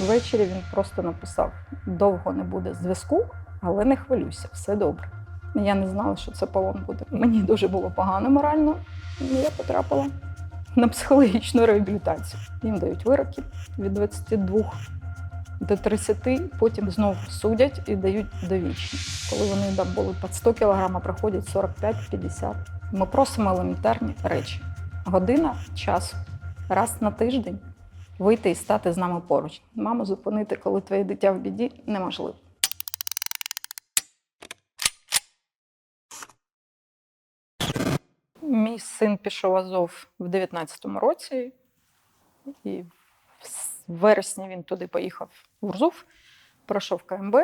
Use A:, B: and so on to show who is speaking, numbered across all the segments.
A: Ввечері він просто написав: довго не буде зв'язку, але не хвилюйся, все добре. Я не знала, що це полон буде. Мені дуже було погано морально. і Я потрапила на психологічну реабілітацію. Їм дають вироки від 22 до 30, потім знову судять і дають довічні. Коли вони там були під 100 кг, проходять 45-50. Ми просимо елементарні речі. Година часу, раз на тиждень вийти і стати з нами поруч. Маму зупинити, коли твоє дитя в біді, неможливо. Мій син пішов Азов в 19-му році, і в вересні він туди поїхав в Урзуф, пройшов КМБ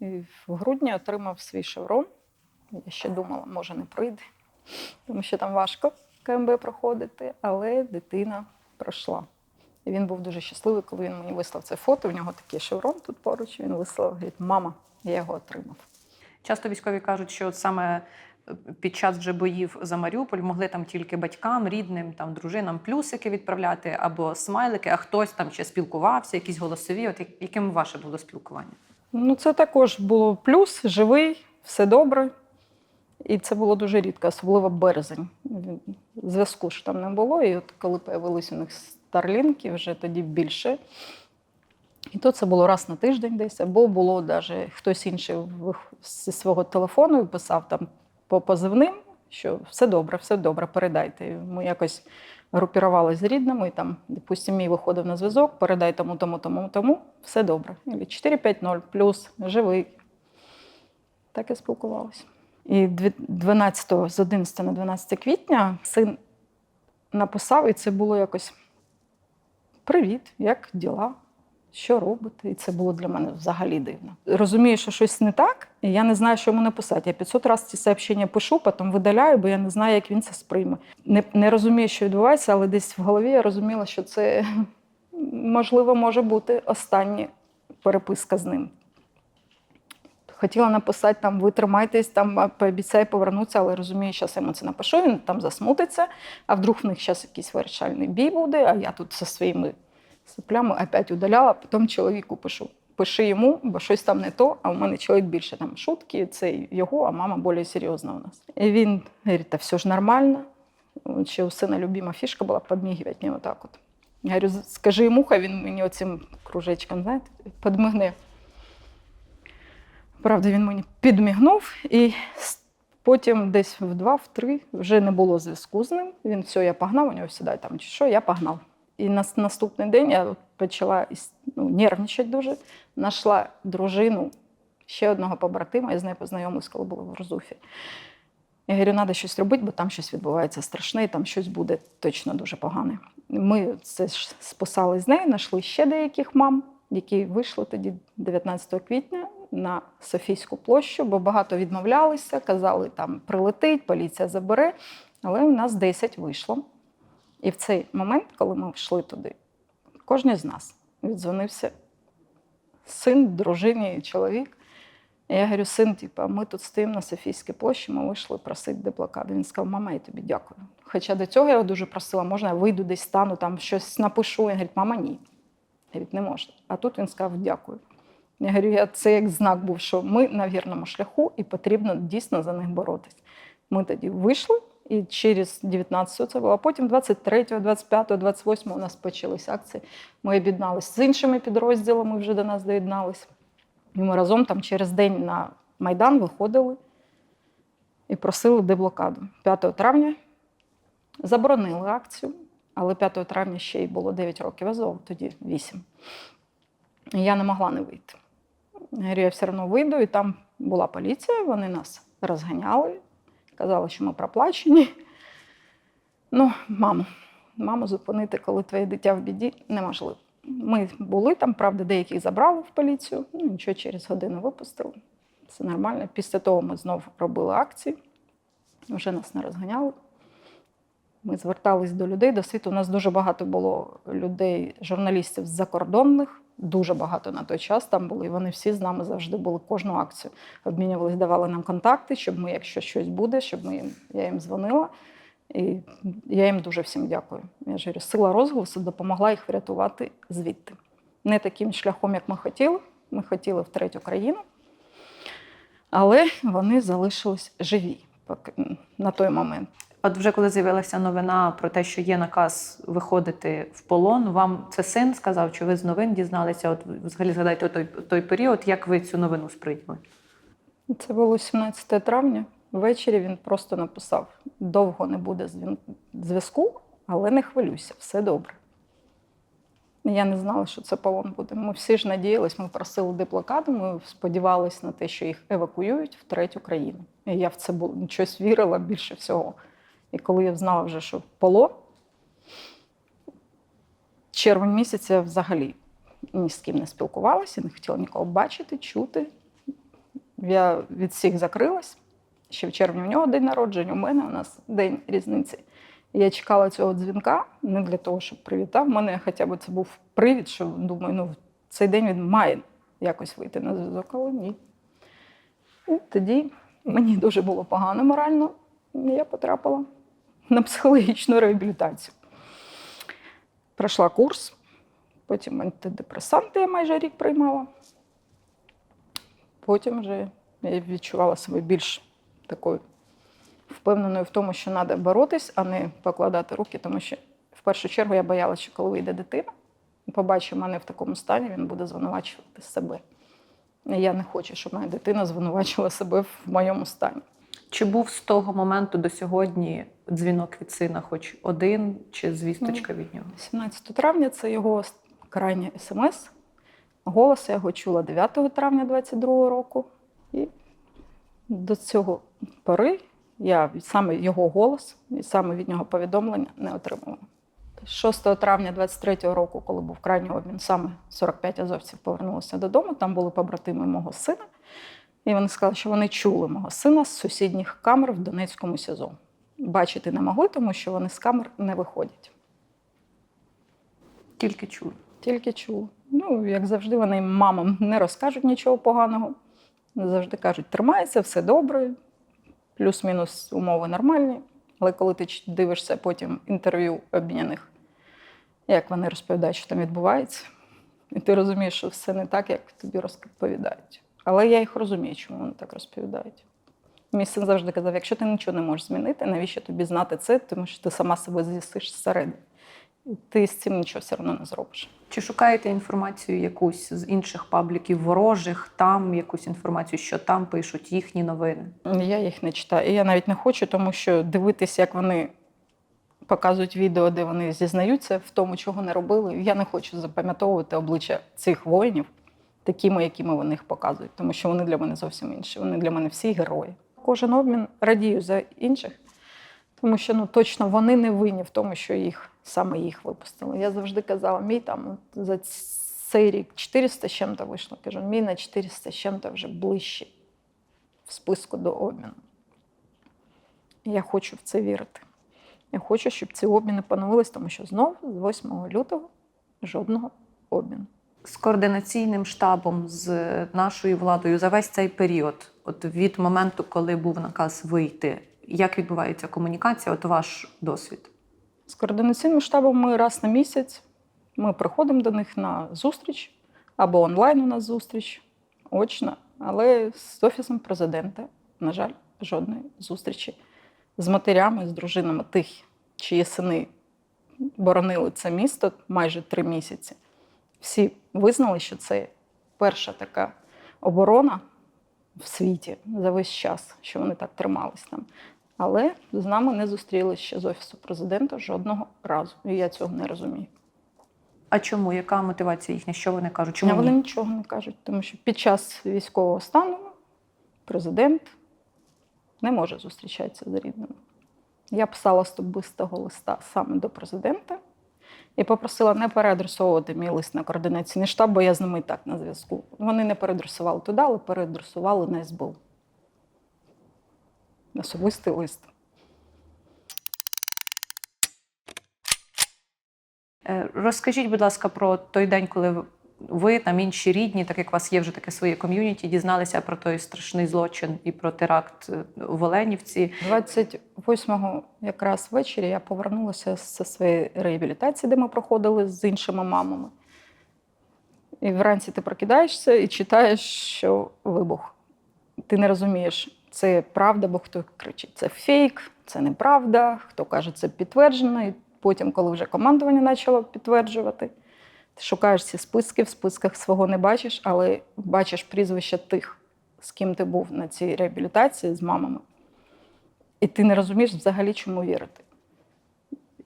A: і в грудні отримав свій шеврон. Я ще думала, може не прийде, тому що там важко КМБ проходити, але дитина пройшла. І він був дуже щасливий, коли він мені вислав це фото. У нього такий шеврон тут поруч. Він вислав, говорить, мама, я його отримав.
B: Часто військові кажуть, що саме е, під час вже боїв за Маріуполь могли там тільки батькам, рідним, там дружинам плюсики відправляти або смайлики, а хтось там ще спілкувався, якісь голосові. От яким ваше було спілкування?
A: Ну, це також було плюс, живий, все добре. І це було дуже рідко, особливо березень. Зв'язку ж там не було. І от коли з'явились у них старлінки, вже тоді більше. І то це було раз на тиждень десь, або було навіть хтось інший зі свого телефону писав там по позивним, що все добре, все добре, передайте. Ми якось групірувалися з рідними, і там, допустимо, мій виходив на зв'язок, передай тому, тому, тому, тому, все добре. Ілі 450 плюс, живий. Так і спілкувалися. І 12 з 11 на 12 квітня син написав, і це було якось Привіт, як діла? Що робите? І це було для мене взагалі дивно. Розумію, що щось не так, і я не знаю, що йому написати. Я 500 разів ці сообщення пишу, потім видаляю, бо я не знаю, як він це сприйме. Не, не розумію, що відбувається, але десь в голові я розуміла, що це можливо може бути остання переписка з ним. Хотіла написати там, ви тримайтесь, там пообіцяй повернутися, але розумію, що йому це напишу, він там засмутиться, а вдруг в них зараз якийсь вирішальний бій буде, а я тут зі своїми соплями опять удаляла, потім чоловіку пишу. Пиши йому, бо щось там не то, а у мене чоловік більше там шутки, це його, а мама більш серйозна у нас. І він говорить, та все ж нормально. Ще у сина любима фішка була підмігувати мені отак от. Я говорю, скажи йому, хай він мені оцим кружечком, знаєте, підмигне. Правда, він мені підмігнув, і потім десь в два, в три вже не було зв'язку з ним. Він все, я погнав, у нього сідає там чи що, я погнав. І на наступний день я почала ну, нервничати дуже. Знайшла дружину ще одного побратима, я з нею познайомилась, коли була в Розуфі. Я говорю, треба щось робити, бо там щось відбувається страшне, і там щось буде точно дуже погане. Ми це списали з нею, знайшли ще деяких мам, які вийшли тоді 19 квітня на Софійську площу, бо багато відмовлялися, казали, там прилетить, поліція забере. Але у нас 10 вийшло. І в цей момент, коли ми йшли туди, кожен з нас віддзвонився син, дружині, чоловік. Я говорю, син, типу, ми тут стоїмо на Софійській площі, ми вийшли просити деблокаду. Він сказав, мама, я тобі дякую. Хоча до цього я його дуже просила, можна я вийду десь стану, там щось напишу. Він говорить, мама, ні. Говорить, не можна. А тут він сказав, дякую. Я говорю, я, це як знак був, що ми на вірному шляху і потрібно дійсно за них боротись. Ми тоді вийшли, і через 19 це було. А потім 23, 25, 28 у нас почались акції. Ми об'єдналися з іншими підрозділами, вже до нас доєднались. І ми разом там через день на Майдан виходили і просили деблокаду. 5 травня заборонили акцію, але 5 травня ще й було 9 років Азов, тоді 8. І я не могла не вийти. Я говорю, я все одно вийду, і там була поліція, вони нас розганяли, казали, що ми проплачені. Ну, маму, маму зупинити, коли твоє дитя в біді, неможливо. Ми були там, правда, деяких забрали в поліцію, ну нічого, через годину випустили. Все нормально. Після того ми знову робили акції, вже нас не розганяли. Ми звертались до людей, до світу. У нас дуже багато було людей, журналістів з закордонних, дуже багато на той час там були. І вони всі з нами завжди були кожну акцію. Обмінювалися, давали нам контакти, щоб ми, якщо щось буде, щоб ми їм, я їм дзвонила. І я їм дуже всім дякую. Я ж говорю, сила розголосу допомогла їх врятувати звідти. не таким шляхом, як ми хотіли. Ми хотіли в третю країну, але вони залишились живі на той момент.
B: От вже коли з'явилася новина про те, що є наказ виходити в полон, вам це син сказав, чи ви з новин дізналися? От взагалі згадайте той, той період, як ви цю новину сприйняли?
A: Це було 17 травня. Ввечері він просто написав: довго не буде зв'язку, але не хвилюйся, все добре. Я не знала, що це полон буде. Ми всі ж надіялись, ми просили диплокаду, ми сподівалися на те, що їх евакуюють в третю країну. І я в це бу- щось вірила більше всього. І коли я знала вже, що полон, червень місяць я взагалі ні з ким не спілкувалася, не хотіла нікого бачити, чути. Я від всіх закрилась. Ще в червні у нього день народження, у мене у нас день різниці. Я чекала цього дзвінка не для того, щоб привітав У мене, хоча б це був привід, що думаю, ну в цей день він має якось вийти на зв'язок, але ні. І тоді мені дуже було погано морально, і я потрапила на психологічну реабілітацію. Пройшла курс, потім антидепресанти я майже рік приймала. Потім вже я відчувала себе більш такою впевненою в тому, що треба боротись, а не покладати руки, тому що в першу чергу я боялася, що коли вийде дитина, побачить мене в такому стані, він буде звинувачувати себе. Я не хочу, щоб моя дитина звинувачила себе в моєму стані.
B: Чи був з того моменту до сьогодні дзвінок від сина, хоч один, чи звісточка від нього?
A: 17 травня це його крайнє смс. Голос я його чула 9 травня 22 року. І до цього пори я саме його голос і саме від нього повідомлення не отримувала. 6 травня 23 року, коли був крайній обмін, саме 45 азовців повернулися додому. Там були побратими мого сина. І вони сказали, що вони чули мого сина з сусідніх камер в Донецькому СІЗО. Бачити не могли, тому що вони з камер не виходять.
B: Тільки чули.
A: Тільки чула. Ну, як завжди, вони мамам не розкажуть нічого поганого. Завжди кажуть, тримається, все добре, плюс-мінус умови нормальні. Але коли ти дивишся потім інтерв'ю обміняних, як вони розповідають, що там відбувається, і ти розумієш, що все не так, як тобі розповідають. Але я їх розумію, чому вони так розповідають. Мій син завжди казав: якщо ти нічого не можеш змінити, навіщо тобі знати це, тому що ти сама себе з'їсиш зсередини. Ти з цим нічого все одно не зробиш.
B: Чи шукаєте інформацію якусь з інших пабліків ворожих, там якусь інформацію, що там пишуть їхні новини?
A: Я їх не читаю. І я навіть не хочу, тому що дивитися, як вони показують відео, де вони зізнаються в тому, чого не робили. Я не хочу запам'ятовувати обличчя цих воїнів такими, якими вони їх показують, тому що вони для мене зовсім інші. Вони для мене всі герої. Кожен обмін радію за інших, тому що ну точно вони не винні в тому, що їх саме їх випустили. Я завжди казала, мій там за цей рік 400 з чим-то вийшло. Кажу, мій на 400 з чим-то вже ближче в списку до обміну. Я хочу в це вірити. Я хочу, щоб ці обміни поновились, тому що знову з 8 лютого жодного обміну.
B: З координаційним штабом, з нашою владою за весь цей період, от від моменту, коли був наказ вийти, як відбувається комунікація? От ваш досвід?
A: З координаційним штабом ми раз на місяць ми приходимо до них на зустріч або онлайн у нас зустріч, очна, але з офісом президента, на жаль, жодної зустрічі з матерями, з дружинами тих, чиї сини боронили це місто майже три місяці. Всі визнали, що це перша така оборона в світі за весь час, що вони так тримались там. Але з нами не зустрілися ще з офісу президента жодного разу. І я цього не розумію.
B: А чому? Яка мотивація їхня? Що вони кажуть? Чому
A: а вони
B: ні?
A: нічого не кажуть, тому що під час військового стану президент не може зустрічатися з рідними. Я писала особистого листа саме до президента і попросила не переадресовувати мій лист на координаційний штаб, бо я з ними і так на зв'язку. Вони не переадресували туди, але переадресували на СБУ. Особистий лист.
B: Е, Розкажіть, будь ласка, про той день, коли ви- там інші рідні, так як у вас є вже таке своє ком'юніті, дізналися про той страшний злочин і про теракт е, в Оленівці.
A: 28-го якраз ввечері я повернулася зі своєї реабілітації, де ми проходили з іншими мамами. І вранці ти прокидаєшся і читаєш, що вибух. Ти не розумієш, це правда, бо хто кричить, це фейк, це неправда, хто каже, це підтверджено. І потім, коли вже командування почало підтверджувати, ти шукаєш ці списки, в списках свого не бачиш, але бачиш прізвища тих, з ким ти був на цій реабілітації з мамами. І ти не розумієш взагалі, чому вірити.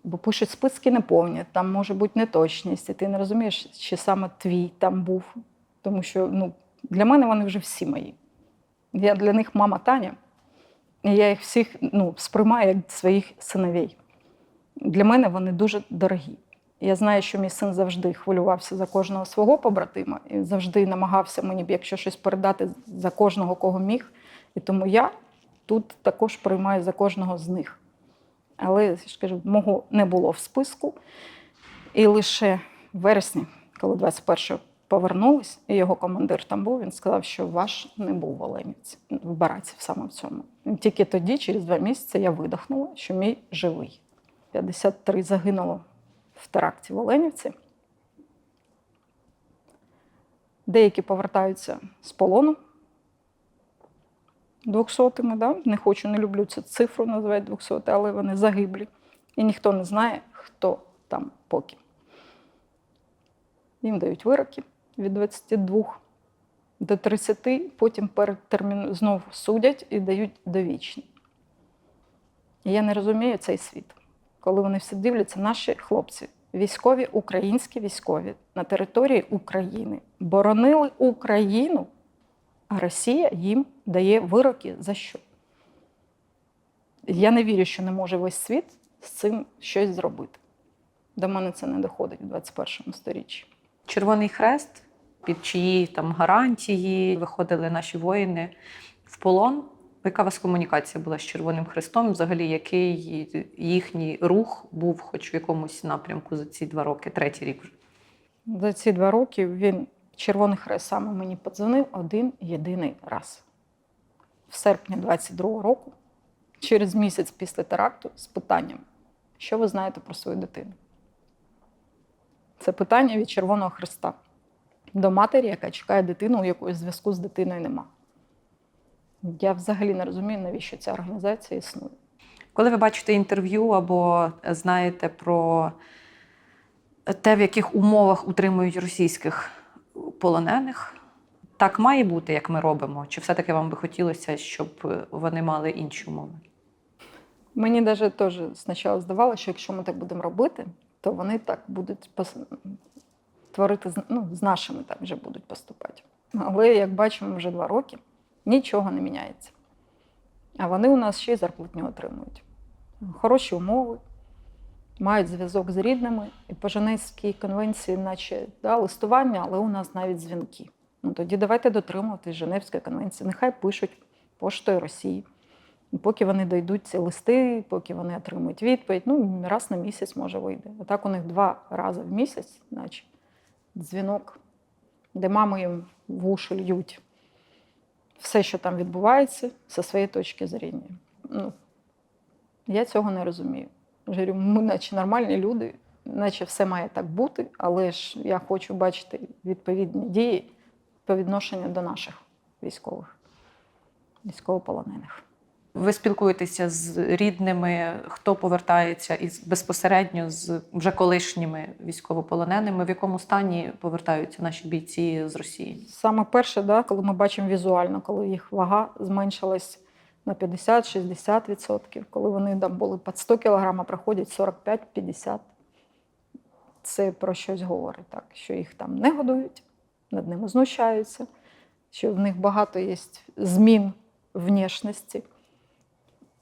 A: Бо пишуть списки неповні, там може бути неточність, і ти не розумієш, чи саме твій там був. Тому що ну, для мене вони вже всі мої. Я для них мама Таня, і я їх всіх ну, сприймаю як своїх синовей. Для мене вони дуже дорогі. Я знаю, що мій син завжди хвилювався за кожного свого побратима і завжди намагався мені, якщо щось передати за кожного, кого міг. І тому я тут також приймаю за кожного з них. Але я ж кажу, мого не було в списку. І лише в вересні, коли 21-го повернулись, і його командир там був, він сказав, що ваш не був в Оленівці, в Бараці саме в цьому. Тільки тоді, через два місяці, я видихнула, що мій живий. 53 загинуло в теракті в Оленівці. Деякі повертаються з полону двохсотими. Да? Не хочу, не люблю цю цифру називати 200, але вони загиблі. І ніхто не знає, хто там поки. Їм дають вироки від 22 до 30, потім перед термін знову судять і дають довічні. І я не розумію цей світ, коли вони всі дивляться, наші хлопці, військові, українські військові на території України боронили Україну, а Росія їм дає вироки за що? Я не вірю, що не може весь світ з цим щось зробити. До мене це не доходить в 21 сторіччі.
B: Червоний хрест, під чиї там гарантії виходили наші воїни в полон. Яка у вас комунікація була з Червоним Хрестом? Взагалі, який їхній рух був хоч в якомусь напрямку за ці два роки, третій рік вже?
A: За ці два роки він Червоний Хрест саме мені подзвонив один єдиний раз. В серпні 22-го року, через місяць після теракту, з питанням: що ви знаєте про свою дитину? Це питання від Червоного Хреста до матері, яка чекає дитину, у якої зв'язку з дитиною нема. Я взагалі не розумію, навіщо ця організація існує.
B: Коли ви бачите інтерв'ю або знаєте про те, в яких умовах утримують російських полонених, так має бути, як ми робимо? Чи все-таки вам би хотілося, щоб вони мали інші умови?
A: Мені навіть теж спочатку здавалося, що якщо ми так будемо робити, то вони так будуть пос- творити ну, з нашими так вже будуть поступати. Але як бачимо, вже два роки нічого не міняється. А вони у нас ще й зарплатню отримують. Хороші умови, мають зв'язок з рідними. І по Женевській конвенції, наче да, листування, але у нас навіть дзвінки. Ну тоді давайте дотримуватись Женевської конвенції. Нехай пишуть поштою Росії. І поки вони дійдуть ці листи, поки вони отримують відповідь, ну раз на місяць може вийде. А так у них два рази в місяць, наче дзвінок, де мами їм в уші льють все, що там відбувається, зі своєї точки зоріння. Ну, я цього не розумію. Я говорю, ми, наче нормальні люди, наче все має так бути, але ж я хочу бачити відповідні дії по відношенню до наших військових, військовополонених.
B: Ви спілкуєтеся з рідними, хто повертається із безпосередньо з вже колишніми військовополоненими. В якому стані повертаються наші бійці з Росії?
A: Саме перше, да, коли ми бачимо візуально, коли їх вага зменшилась на 50-60%, коли вони там були під 100 кг, а приходять 45-50. Це про щось говорить, так, що їх там не годують, над ними знущаються, що в них багато є змін внешності.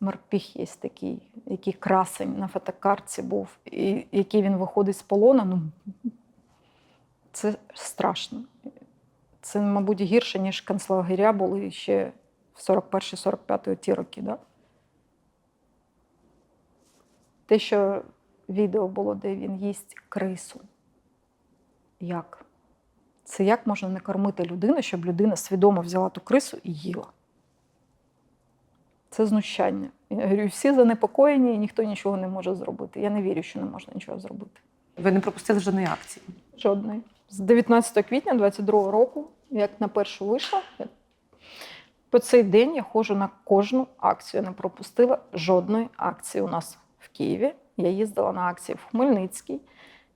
A: Морпіх є такий, який красень на фотокартці був, і який він виходить з полону. Ну, це страшно. Це, мабуть, гірше, ніж концлагеря були ще в 41-45 ті роки. Да? Те, що відео було, де він їсть крису. Як? Це як можна не кормити людину, щоб людина свідомо взяла ту крису і їла? Це знущання. Я говорю, всі занепокоєні, і ніхто нічого не може зробити. Я не вірю, що не можна нічого зробити.
B: Ви не пропустили жодної акції.
A: Жодної. з 19 квітня 22 року, як на першу вийшла, по цей день я ходжу на кожну акцію. Я не пропустила жодної акції у нас в Києві. Я їздила на акції в Хмельницький,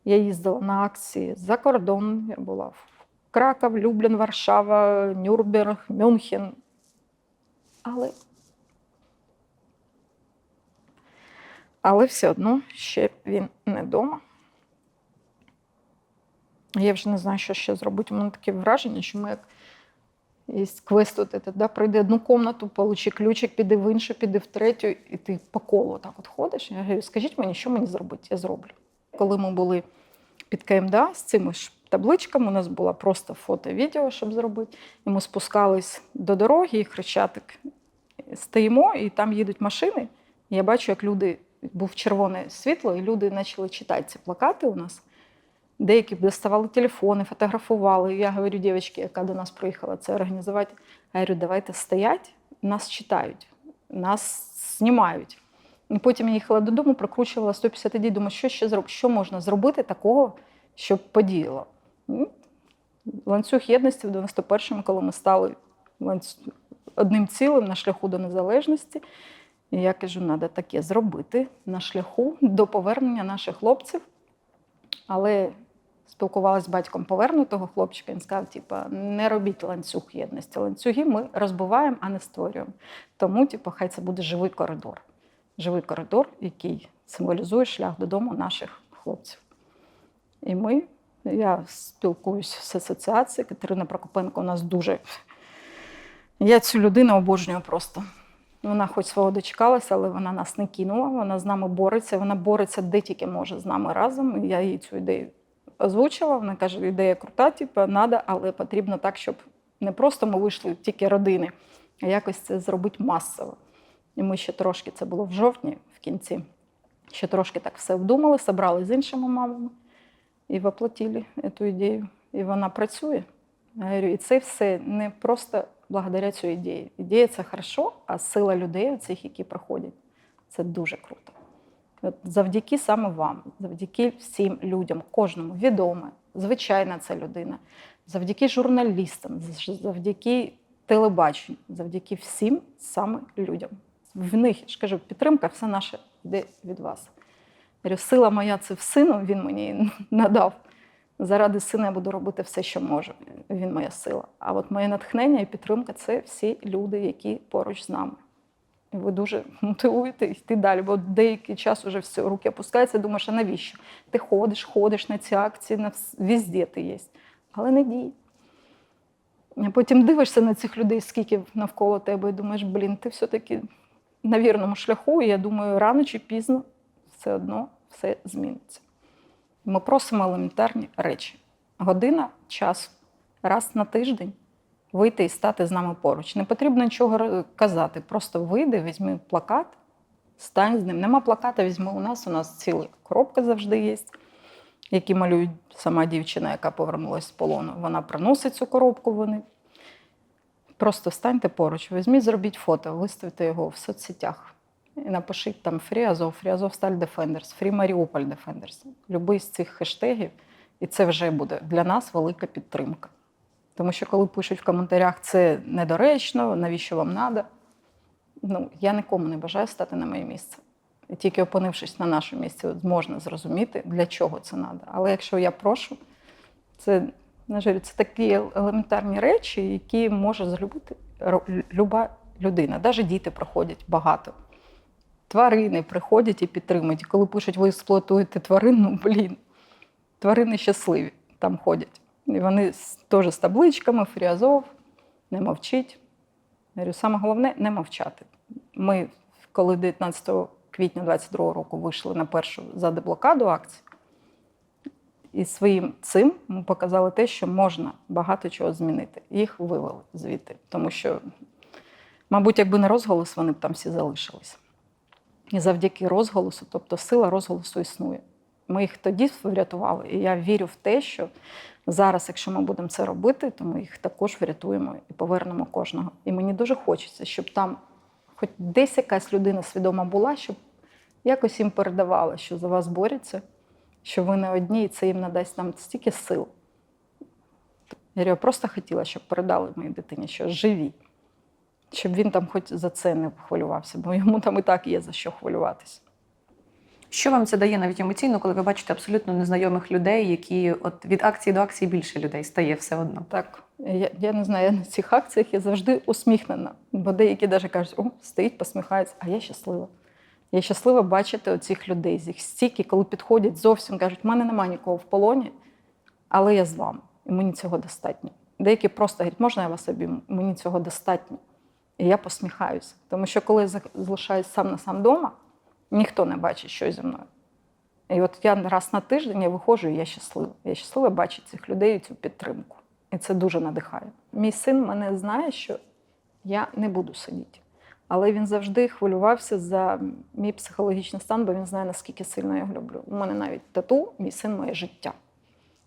A: я їздила на акції за кордон. Я була в Краков, Люблін, Варшава, Нюрнберг, Мюнхен. Але, але все одно ще він не вдома. Я вже не знаю, що ще зробити. У мене таке враження, що ми як є квест, от этот, да, пройди одну кімнату, получи ключик, піди в іншу, піди в третю, і ти по колу так от ходиш. Я говорю, скажіть мені, що мені зробити? Я зроблю. Коли ми були під КМДА з цими ж табличками, у нас було просто фото, відео, щоб зробити. І ми спускались до дороги, і хрещатик стоїмо, і там їдуть машини. І я бачу, як люди був червоне світло, і люди почали читати ці плакати у нас. Деякі доставали телефони, фотографували. Я говорю, дівчатки, яка до нас приїхала це організувати. Я говорю, давайте стоять, нас читають, нас знімають. І потім я їхала додому, прокручувала 150 ідей, думаю, що ще зроб... що можна зробити такого, щоб подіяло. Ну, Ланцюг єдності в 91-му, коли ми стали одним цілим на шляху до незалежності. І я кажу, треба таке зробити на шляху до повернення наших хлопців. Але спілкувалася з батьком повернутого хлопчика, він сказав: типа, не робіть ланцюг єдності. Ланцюги ми розбиваємо, а не створюємо. Тому, типу, хай це буде живий коридор. Живий коридор, який символізує шлях додому наших хлопців. І ми, я спілкуюся з асоціацією, Катерина Прокопенко у нас дуже. Я цю людину обожнюю просто. Вона хоч свого дочекалася, але вона нас не кинула, вона з нами бореться, вона бореться де тільки може з нами разом. Я їй цю ідею озвучила. Вона каже, ідея крута, типу, треба, але потрібно так, щоб не просто ми вийшли тільки родини, а якось це зробити масово. І ми ще трошки, це було в жовтні, в кінці, ще трошки так все вдумали, зібрали з іншими мамами і воплотили цю ідею. І вона працює. Я говорю, і це все не просто благодаря цій ідеї. Ідея це хорошо, а сила людей, цих, які приходять, це дуже круто. От завдяки саме вам, завдяки всім людям, кожному відоме, звичайна це людина, завдяки журналістам, завдяки телебаченню, завдяки всім саме людям. В них, я ж кажу, підтримка все наше йде від вас. Сила моя це в сину, він мені надав. Заради сина я буду робити все, що можу. Він моя сила. А от моє натхнення і підтримка це всі люди, які поруч з нами. І ви дуже мотивуєте йти далі, бо деякий час вже все, руки опускаються, думаєш, а навіщо? Ти ходиш, ходиш на ці акції, на везде ти є. Але не дій. Потім дивишся на цих людей, скільки навколо тебе, і думаєш, блін, ти все-таки на вірному шляху, і я думаю, рано чи пізно все одно все зміниться. Ми просимо елементарні речі. Година часу, раз на тиждень вийти і стати з нами поруч. Не потрібно нічого казати. Просто вийди, візьми плакат, стань з ним. Нема плаката, візьми у нас. У нас ціла коробка завжди є, які малюють сама дівчина, яка повернулася з полону. Вона приносить цю коробку. Вони. Просто станьте поруч, візьміть, зробіть фото, виставте його в соцсетях. І напишіть там Free Azov, Free Azovstal Defenders, Free Mariupol Defenders. Любий з цих хештегів, і це вже буде для нас велика підтримка. Тому що коли пишуть в коментарях, це недоречно, навіщо вам треба, ну, я нікому не бажаю стати на моє місце. І тільки опинившись на нашому місці, можна зрозуміти, для чого це треба. Але якщо я прошу, це, на жаль, це такі елементарні речі, які може зробити люба людина. Навіть діти проходять багато. Тварини приходять і підтримують. І коли пишуть, ви експлуатуєте тварин, ну блін, тварини щасливі там ходять. І вони теж з табличками, фріазов, не мовчіть. Я саме головне не мовчати. Ми, коли 19 квітня 22 року вийшли на першу за деблокаду акції, і своїм цим ми показали те, що можна багато чого змінити. Їх вивели звідти, тому що, мабуть, якби не розголос, вони б там всі залишились. Завдяки розголосу, тобто сила розголосу існує. Ми їх тоді врятували, і я вірю в те, що зараз, якщо ми будемо це робити, то ми їх також врятуємо і повернемо кожного. І мені дуже хочеться, щоб там хоч десь якась людина свідома була, щоб якось їм передавала, що за вас борються, що ви не одні, і це їм надасть нам стільки сил. Я просто хотіла, щоб передали моїй дитині, що живі. Щоб він там хоч за це не хвилювався, бо йому там і так є за що хвилюватися.
B: Що вам це дає навіть емоційно, коли ви бачите абсолютно незнайомих людей, які от від акції до акції більше людей стає все одно?
A: Так, я, я не знаю, я на цих акціях я завжди усміхнена. Бо деякі навіть кажуть, о, стоїть, посміхається, а я щаслива. Я щаслива бачити оцих людей з їх стільки, коли підходять зовсім кажуть, в мене немає нікого в полоні, але я з вами, і мені цього достатньо. Деякі просто говорять, можна я вас обійму? Мені цього достатньо. І я посміхаюся. Тому що коли я за- залишаюсь сам на сам вдома, ніхто не бачить, що зі мною. І от я раз на тиждень я виходжу, і я щаслива. Я щаслива бачити цих людей і цю підтримку. І це дуже надихає. Мій син мене знає, що я не буду сидіти. Але він завжди хвилювався за мій психологічний стан, бо він знає, наскільки сильно я його люблю. У мене навіть тату, мій син моє життя.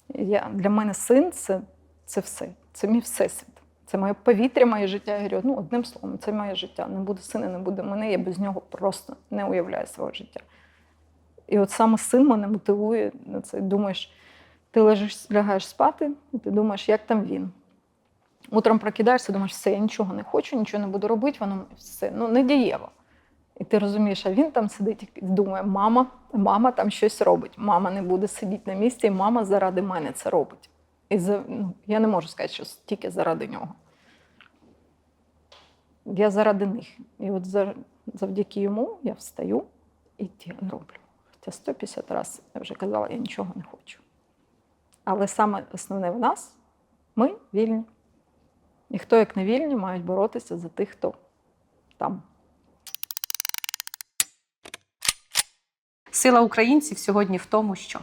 A: Я, для мене син це, це все. Це мій всесвіт. Це моє повітря, моє життя. Я говорю, ну, одним словом, це моє життя. Не буде сина, не буде мене. Я без нього просто не уявляю свого життя. І от саме син мене мотивує на це. Думаєш, ти лежиш, лягаєш спати, і ти думаєш, як там він. Утром прокидаєшся, думаєш, все, я нічого не хочу, нічого не буду робити, воно все ну, не дієво. І ти розумієш, а він там сидить і думає, мама, мама там щось робить. Мама не буде сидіти на місці, і мама заради мене це робить. І за, ну, я не можу сказати, що тільки заради нього. Я заради них. І от за- завдяки йому я встаю і ті- роблю. Хоча 150 разів я вже казала, я нічого не хочу. Але саме основне в нас ми вільні. І хто, як не вільні, мають боротися за тих, хто там.
B: Сила українців сьогодні в тому, що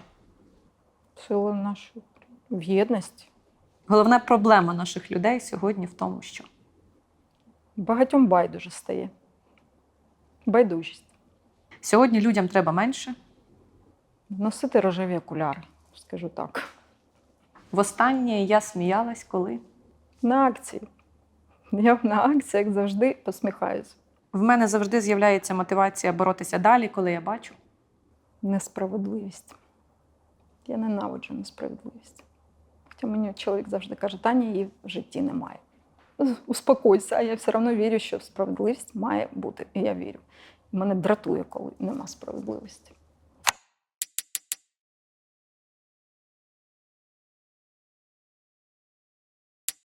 A: Сила нашої в єдності.
B: головна проблема наших людей сьогодні в тому, що
A: Багатьом байдуже стає. Байдужість.
B: сьогодні людям треба менше.
A: Носити рожеві окуляри, скажу так.
B: Востаннє я сміялась, коли
A: На акції. Я на акціях завжди посміхаюся.
B: в мене завжди з'являється мотивація боротися далі, коли я бачу.
A: Несправедливість. Я ненавиджу несправедливість. Хоча мені чоловік завжди каже, Таня її в житті немає. Успокойся, а я все одно вірю, що справедливість має бути. І я вірю. Мене дратує, коли нема справедливості.